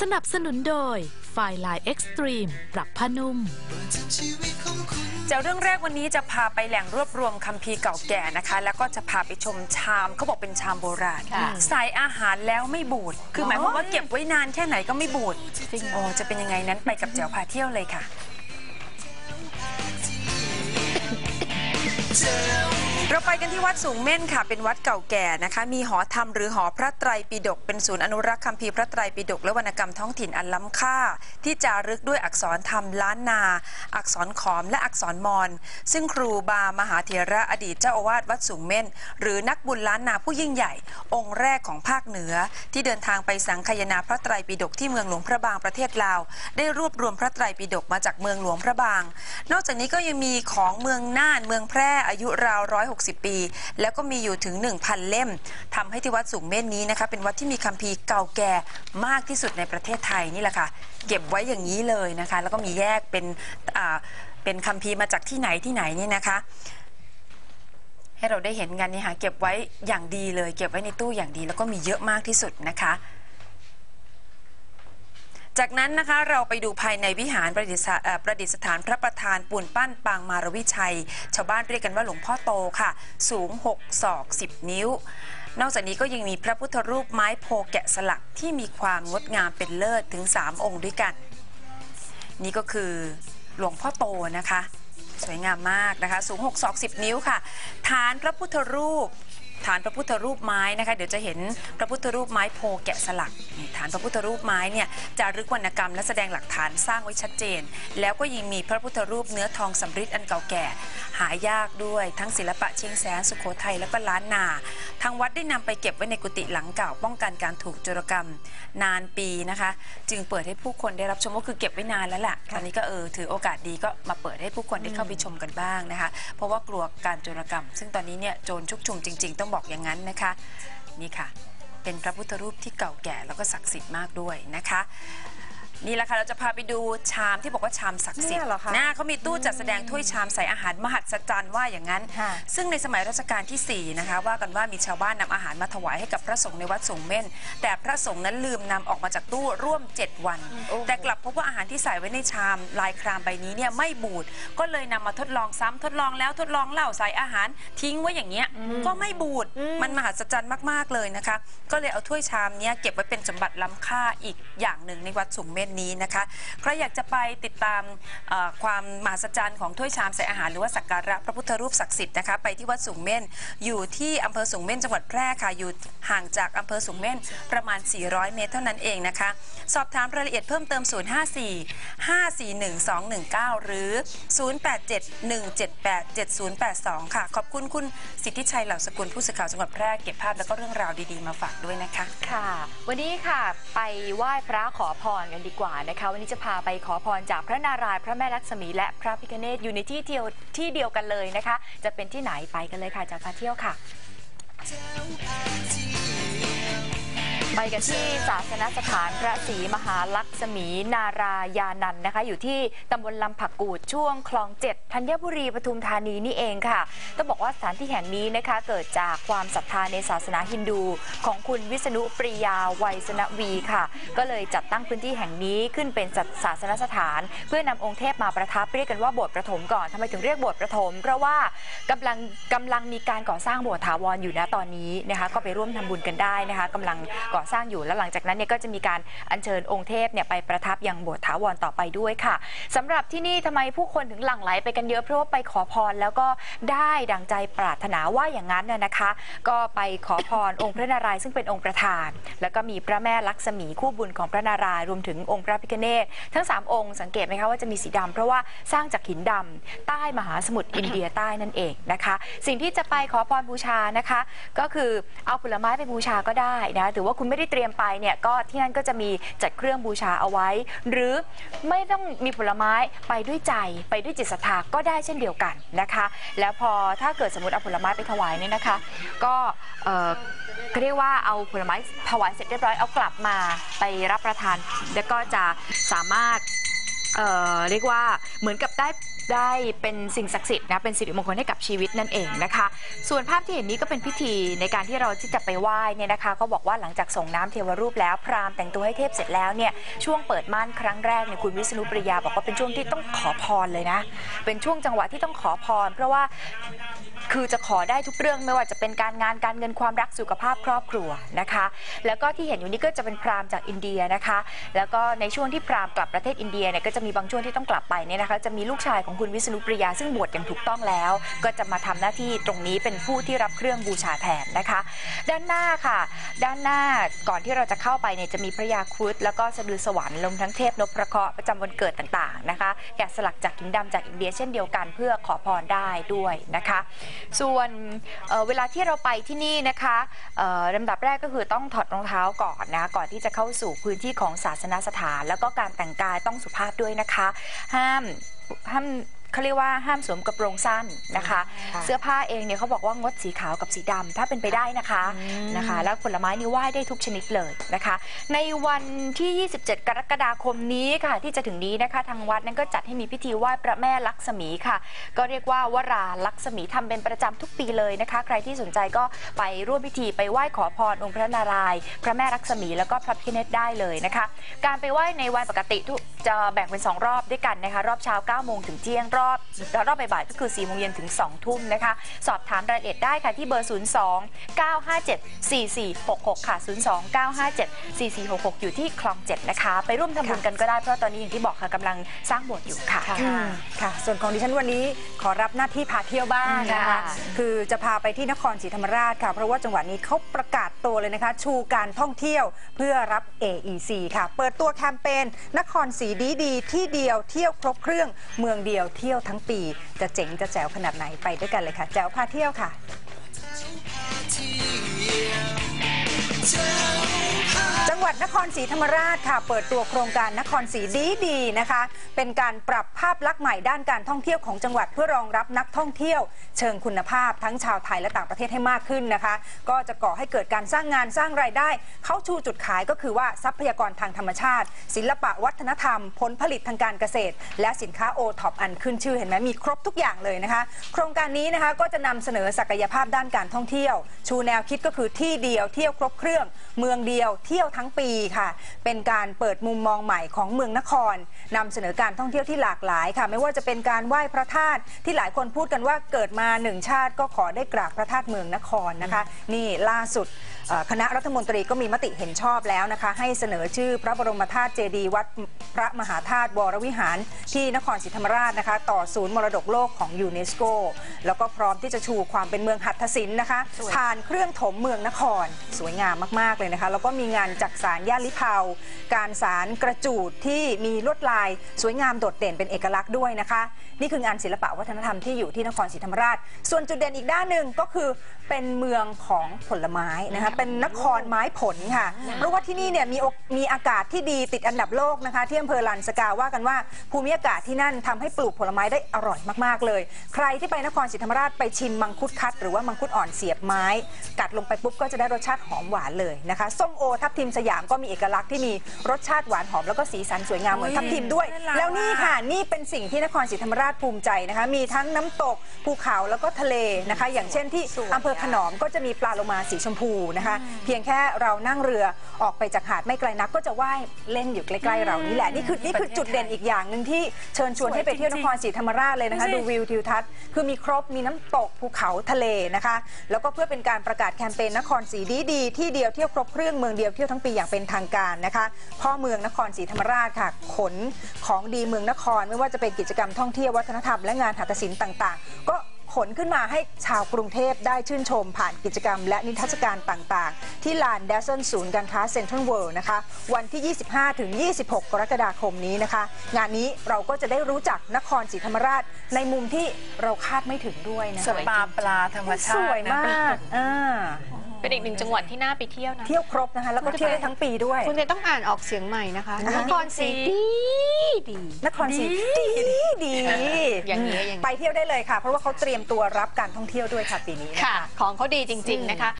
สนับสนุนโดยไฟลายเอ็กซ์ตรีมปรับผ้านุ่ม จากเรื่องแรกวันนี้จะพาไปแหล่งรวบรวมคัมภีร์เก่าแก่นะคะ แล้วก็จะพาไปชมชามเขาบอกเป็นชามโบราณค่ะใส่อาหารแล้วไม่บูด คือหมายความว่าเก็บไว้นานแค่ไหนก็ไม่บูดโอ้จะเป็นยังไงนั้นไปกับแจ๋วพาเที่ยวเลยค่ะ เเราไปกันที่วัดสูงเม่นค่ะ เป็นวัดเก่าแก่นะคะ มีหอธรรมหรือหอพระไตรปิฎกเป็นศูนย์อนุรักษ์คัมภีร์พระไตรปิฎกและวรรณกรรมท้องถิ่นอันล้ำค่า ที่จารึกด้วยอักษรธรรมล้านนา อักษรขอมและอักษรมอญซึ่งครูบามหาเถระอดีตเจ้าอาวาสวัดสูงเม่น หรือนักบุญล้านนาผู้ยิ่งใหญ่ องค์แรกของภาคเหนือ ที่เดินทางไปสังคายนาพระไตรปิฎกที่เมืองหลวงพระบางประเทศลาว ได้รวบรวมพระไตรปิฎกมาจากเมืองหลวงพระบาง นอกจากนี้ก็ยังมีของเมืองน่านเมืองแพร่อายุราวร้อยห60 ปี แล้วก็มีอยู่ถึง 1,000 เล่มทำให้ที่วัดสูงเม่นนี้นะคะเป็นวัดที่มีคัมภีร์เก่าแก่มากที่สุดในประเทศไทยนี่แหละค่ะ เก็บไว้อย่างนี้เลยนะคะ แล้วก็มีแยกเป็นเป็นคัมภีร์มาจากที่ไหนที่ไหนนี่นะคะให้เราได้เห็นกันนี่ค่ะเก็บไว้อย่างดีเลย เก็บไว้ในตู้อย่างดี แล้วก็มีเยอะมากที่สุดนะคะ จากนั้นนะคะเราไปดูภายในวิหารประดิษฐานพระประธานปูนปั้นปางมารวิชัย ชาวบ้านเรียกกันว่าหลวงพ่อโตค่ะ สูง 6 ศอก 10 นิ้ว นอกจากนี้ก็ยังมีพระพุทธรูปไม้โพแกะสลักที่มีความงดงามเป็นเลิศถึง 3 องค์ด้วยกัน นี่ก็คือหลวงพ่อโตนะคะ สวยงามมากนะคะ สูง 6 ศอก 10 นิ้วค่ะ ฐานพระพุทธรูป ฐานพระพุทธรูปไม้นะคะเดี๋ยวจะเห็นพระพุทธรูปไม้โพแกะสลักฐานพระพุทธรูปไม้เนี่ยจารึกวรรณกรรมและแสดงหลักฐานสร้างไว้ชัดเจน แล้วก็ยังมีพระพุทธรูปเนื้อทองสำริดอันเก่าแก่ หายากด้วยทั้งศิลปะเชียงแสนสุโขทัยแล้วก็ล้านนา ทางวัดได้นำไปเก็บไว้ในกุฏิหลังเก่าป้องกันการถูกโจรกรรมนานปีนะคะ จึงเปิดให้ผู้คนได้รับชมก็คือเก็บไว้นานแล้วล่ะตอนนี้ก็เออถือโอกาสดีก็มาเปิดให้ผู้คนได้เข้าไปชมกันบ้างนะคะ เพราะว่ากลัวการโจรกรรม ซึ่งตอนนี้เนี่ยโจรชุกชุมจริง ๆ ต้องบอกอย่างนั้นนะคะ นี่ค่ะ เป็นพระพุทธรูปที่เก่าแก่แล้วก็ศักดิ์สิทธิ์มากด้วยนะคะ นี่แหละค่ะเราจะพาไปดูชามที่บอกว่าชามศักดิ์สิทเนี่ธิ์ยเหรอคะนะเขามีตู้จัดแสดงถ้วยชามใส่อาหารมหัศจรรย์ว่าอย่างนั้น ค่ะ ซึ่งในสมัยรัชกาลที่ 4 นะคะ ว่ากันว่ามีชาวบ้านนำอาหารมาถวายให้กับพระสงฆ์ในวัดสงเม่น แต่พระสงฆ์นั้นลืมนำออกมาจากตู้ร่วม 7 วัน แต่กลับพบว่าอาหารที่ใส่ไว้ในชามลายครามใบนี้เนี่ยไม่บูด ก็เลยนำมาทดลองซ้ำทดลองแล้วทดลองเล่าใส่อาหารทิ้งไว้อย่างเงี้ยก็ไม่บูดมันมหัศจรรย์มากๆเลยนะคะ ก็เลยเอาถ้วยชามเนี้ยเก็บไว้เป็นสมบัติล้ำค่าอีกอย่างหนึ่งในวัดสูงเม่นนี้นะคะใครอยากจะไปติดตามความมหัศจรรย์ของถ้วยชามใส่อาหารหรือว่าสักการะพระพุทธรูปศักดิ์สิทธิ์นะคะไปที่วัดสูงเม่นอยู่ที่อำเภอสูงเม่นจังหวัดแพร่ค่ะอยู่ห่างจากอำเภอสูงเม่นประมาณ 400 เมตรเท่านั้นเองนะคะ สอบถามรายละเอียดเพิ่มเติม 054 541 219 หรือ 087 178 7082 ค่ะ ขอบคุณคุณสิทธิชัยเหล่าสกุลผู้สื่อข่าวจังหวัดแพร่เก็บภาพแล้วก็เรื่องราวดีๆมาฝากด้วยนะคะ ค่ะ วันนี้ค่ะ ไปไหว้พระขอพรกันดีกว่านะคะ วันนี้จะพาไปขอพรจากพระนารายณ์พระแม่ลักษมี และพระพิฆเนศอยู่ในที่เดียวที่เดียวกันเลยนะคะ จะเป็นที่ไหนไปกันเลยค่ะจากพาเที่ยวค่ะ ไปกันที่ศาสนสถานพระศรีมหาลักษมีนารายานันนะคะ อยู่ที่ตำบลลำผักกูดช่วงคลองเจ็ดธัญบุรีปทุมธานีนี่เองค่ะต้องบอกว่าสถานที่แห่งนี้นะคะเกิดจากความศรัทธาในศาสนาฮินดูของคุณวิษณุปริยาไวยสนวีค่ะ ก็เลยจัดตั้งพื้นที่แห่งนี้ขึ้นเป็นจัดศาสนสถาน เพื่อนำองค์เทพมาประทับเรียกกันว่าโบสถ์ประถมก่อนทำไมถึงเรียกโบสถ์ประถม เพราะว่ากำลังกำลังมีการก่อสร้างโบสถ์ถาวรอยู่นะตอนนี้นะคะ ก็ไปร่วมทำบุญกันได้นะคะกำลังก่อสร้างอยู่ แล้วหลังจากนั้นเนี่ยก็จะมีการอัญเชิญองค์เทพเนี่ยไปประทับยังโบสถ์ถาวรต่อไปด้วยค่ะสำหรับที่นี่ทำไมผู้คนถึงหลั่งไหลไปกันเยอะเพราะว่าไปขอพรแล้วก็ได้ดังใจปรารถนาว่าอย่างนั้นน่ะนะคะ ก็ไปขอพรองค์พระนารายณ์ซึ่งเป็นองค์ประธาน แล้วก็มีพระแม่ลักษมีคู่บุญของพระนารายณ์รวมถึงองค์พระพิฆเนศทั้งสามองค์สังเกตไหมคะว่าจะมีสีดำเพราะว่าสร้างจากหินดำใต้มหาสมุทรอินเดียใต้นั่นเองนะคะ สิ่งที่จะไปขอพรบูชานะคะ ก็คือเอาผลไม้ไปบูชาก็ได้นะหรือว่าคุณไม่ได้เตรียมไปเนี่ยก็ที่นั่นก็จะมีจัดเครื่องบูชาเอาไว้ หรือไม่ต้องมีผลไม้ไปด้วยใจไปด้วยจิตศรัทธาก็ได้เช่นเดียวกันนะคะ แล้วพอถ้าเกิดสมมติเอาผลไม้ไปถวายเนี่ยนะคะ ก็เออก็เรียกว่าเอาผลไม้ถวายเสร็จเรียบร้อยเอากลับมาไปรับประทาน แล้วก็จะสามารถ เอ่อเรียกว่าเหมือนกับได้ได้เป็นสิ่งศักดิ์สิทธิ์นะเป็นสิริมงคลให้กับชีวิตนั่นเองนะคะ ส่วนภาพที่เห็นนี้ก็เป็นพิธีในการที่เราที่จะไปไหว้เนี่ยนะคะก็บอกว่าหลังจากส่งน้ำเทวรูปแล้วพราหมณ์แต่งตัวให้เทพเสร็จแล้วเนี่ยช่วงเปิดม่านครั้งแรกเนี่ยคุณวิษณุปริยาบอกว่าเป็นช่วงที่ต้องขอพรเลยนะ เป็นช่วงจังหวะที่ต้องขอพร เพราะว่า คือจะขอได้ทุกเรื่องไม่ว่าจะเป็นการงานการเงินความรักสุขภาพครอบครัวนะคะ แล้วก็ที่เห็นอยู่นี้ก็จะเป็นพราหมณ์จากอินเดียนะคะ แล้วก็ในช่วงที่พราหมณ์กลับประเทศอินเดียเนี่ยก็จะมีบางช่วงที่ต้องกลับไปเนี่ยนะคะจะมีลูกชายของคุณวิษณุปริยาซึ่งบวชอย่างถูกต้องแล้ว ก็จะมาทำหน้าที่ตรงนี้เป็นผู้ที่รับเครื่องบูชาแทนนะคะ ด้านหน้าค่ะ ด้านหน้าก่อนที่เราจะเข้าไปเนี่ยจะมีพระยาครุฑแล้วก็สะดือสวรรค์รวมทั้งเทพนพพระเคราะห์ประจำวันเกิดต่างๆนะคะ แกะสลักจากหินดำจากอินเดียเช่นเดียวกันเพื่อขอพรได้ด้วยนะคะส่วนเเวลาที่เราไปที่นี่นะคะลำดับแรกก็คือต้องถอดรองเท้าก่อนนะก่อนที่จะเข้าสู่พื้นที่ของศาสนสถาน แล้วก็การแต่งกายต้องสุภาพด้วยนะคะ ห้ามห้าม เขาเรียกว่าห้ามสวมกระโปรงสั้นนะคะค่ะเสื้อผ้าเองเนี่ยเขาบอกว่างดสีขาวกับสีดำถ้าเป็นไปได้นะคะนะคะ แล้วผลไม้นี่ไหว้ได้ทุกชนิดเลยนะคะ ในวันที่ 27 กรกฎาคมนี้ค่ะ ที่จะถึงนี้นะคะ ทางวัดนั้นก็จัดให้มีพิธีไหว้พระแม่ลักษมีค่ะ ก็เรียกว่าวราลักษมีทำเป็นประจำทุกปีเลยนะคะ ใครที่สนใจก็ไปร่วมพิธีไปไหว้ขอพรองค์พระนารายณ์พระแม่ลักษมีแล้วก็พระพิฆเนศได้เลยนะคะ การไปไหว้ในวันปกติทุกจะแบ่งเป็น2รอบด้วยกันนะคะ รอบเช้า9โมงถึงเที่ยงรอบรอบบ่ายๆก็คือ4โมงเย็นถึง 2 ทุ่มนะคะ สอบถามรายละเอียดได้ค่ะที่เบอร์ 02 957 4466 ค่ะ 02 957 4466 อยู่ที่คลอง 7 นะคะ ไปร่วมทำบุญกันก็ได้เพราะตอนนี้อย่างที่บอกค่ะกำลังสร้างโบสถ์อยู่ค่ะ อืมค่ะ ส่วนของดิฉันวันนี้ขอรับหน้าที่พาเที่ยวบ้างนะคะ ค่ะ คือจะพาไปที่นครศรีธรรมราชค่ะ เพราะว่าจังหวัดนี้เขาประกาศตัวเลยนะคะ ชูการท่องเที่ยวเพื่อรับ AEC ค่ะ เปิดตัวแคมเปญนครศรีดีดีที่เดียวเที่ยวครบเครื่องเมืองเดียวเที่ยวทั้งปี จะเจ๋งจะแจ๋วขนาดไหนไปด้วยกันเลยค่ะ แจ๋วพาเที่ยวค่ะ นครศรีธรรมราชค่ะ เปิดตัวโครงการนครศรีดีดีนะคะ เป็นการปรับภาพลักษณ์ใหม่ด้านการท่องเที่ยวของจังหวัดเพื่อรองรับนักท่องเที่ยว เชิงคุณภาพทั้งชาวไทยและต่างประเทศให้มากขึ้นนะคะ ก็จะก่อให้เกิดการสร้างงานสร้างรายได้ เขาชูจุดขายก็คือว่าทรัพยากรทางธรรมชาติ ศิลปะวัฒนธรรม ผลผลิตทางการเกษตร และสินค้าโอท็อปอันขึ้นชื่อเห็นไหมมีครบทุกอย่างเลยนะคะ โครงการนี้นะคะก็จะนำเสนอศักยภาพด้านการท่องเที่ยว ชูแนวคิดก็คือที่เดียวเที่ยวครบเครื่อง เมืองเดียวเที่ยวทั้งปีค่ะ เป็นการเปิดมุมมองใหม่ของเมืองนครนำเสนอการท่องเที่ยวที่หลากหลายค่ะ ไม่ว่าจะเป็นการไหว้พระธาตุที่หลายคนพูดกันว่าเกิดมาหนึ่งชาติก็ขอได้กราบพระธาตุเมืองนครนะคะ นี่ล่าสุดเอ่อคณะรัฐมนตรีก็มีมติเห็นชอบแล้วนะคะ ให้เสนอชื่อพระบรมธาตุเจดีย์วัดพระมหาธาตุวรวิหาร ที่นครศรีธรรมราชนะคะ ต่อศูนย์มรดกโลกของยูเนสโกแล้วก็พร้อมที่จะชูความเป็นเมืองหัตถศิลป์นะคะสวยผ่านเครื่องถมเมืองนคร สวยงามมาก ๆ เลยนะคะ แล้วก็มีงานจักสารย่านลิเพาการสารกระจูดที่มีลวดลายสวยงามโดดเด่นเป็นเอกลักษณ์ด้วยนะคะ นี่คืองานศิลปะวัฒนธรรมที่อยู่ที่นครศรีธรรมราช ส่วนจุดเด่นอีกด้านหนึ่งก็คือ เป็นเมืองของผลไม้นะคะ เป็นนครไม้ผลค่ะ เพราะว่าที่นี่เนี่ยมีโอกมีอากาศที่ดีติดอันดับโลกนะคะ ที่อำเภอลันสกาว่ากันว่าภูมิอากาศที่นั่นทำให้ปลูกผลไม้ได้อร่อยมากๆเลย ใครที่ไปนครศรีธรรมราชไปชิมมังคุดคัด หรือว่ามังคุดอ่อนเสียบไม้ กัดลงไปปุ๊บก็จะได้รสชาติหอมหวานเลยนะคะส้มโอทับทิมสยามก็มีเอกลักษณ์ที่มีรสชาติหวานหอมแล้วก็สีสันสวยงามเหมือนทับทิมด้วยน่ารักแล้วนี่ค่ะนี่เป็นสิ่งที่นครศรีธรรมราชภูมิใจนะคะ มีทั้งน้ำตกภูเขาแล้วก็ทะเลนะคะ อย่างเช่นที่อำเภอขนอมก็จะมีปลาโลมาสีชมพูนะคะ เพียงแค่เรานั่งเรือออกไปจากหาดไม่ไกลนัก ก็จะว่ายเล่นอยู่ใกล้ๆเรานี่แหละนี่คือนี่คือจุดเด่นอีกอย่างหนึ่งที่เชิญชวนให้ไปเที่ยวนครศรีธรรมราชเลยนะคะ ดูวิวทิวทัศน์คือมีครบมีน้ำตกภูเขาทะเลนะคะ แล้วก็เพื่อเป็นการประกาศแคมเปญนครศรีดีดีๆที่เดียวเที่ยวครบเครื่องเมืองเดียวเที่ยวทั้งปีอย่างเป็นทางการนะคะพ่อเมืองนครศรีธรรมราชค่ะขนของดีเมืองนครไม่ว่าจะเป็นกิจกรรมท่องเที่ยววัฒนธรรมและงานหัตถศิลป์ต่าง ๆ ก็ ขนขึ้นมาให้ชาวกรุงเทพได้ชื่นชมผ่านกิจกรรม และนิทรรศการต่างๆ ที่ลานเดซเซนศูนย์การค้าเซ็นทรัลเวิลด์นะคะวันที่ 25 ถึง 26 กรกฎาคมนี้นะคะ งานนี้เราก็จะได้รู้จักนครศรีธรรมราชในมุมที่เราคาดไม่ถึงด้วยนะสวยคะปลาปลาธรรมชาสติวยมากอ่า เป็นอีกหนึ่งจังหวัดที่น่าไปเที่ยวนะ เที่ยวครบนะคะ แล้วก็เที่ยวได้ทั้งปีด้วย คุณจะต้องอ่านออกเสียงใหม่นะคะนครศรีดีดีนครศรีดีดีอย่างนี้อย่างนี้ไปเที่ยวได้เลยค่ะ เพราะว่าเขาเตรียมตัวรับการท่องเที่ยวด้วยค่ะปีนี้นะคะค่ะ ของเขาดีจริง ๆ นะคะ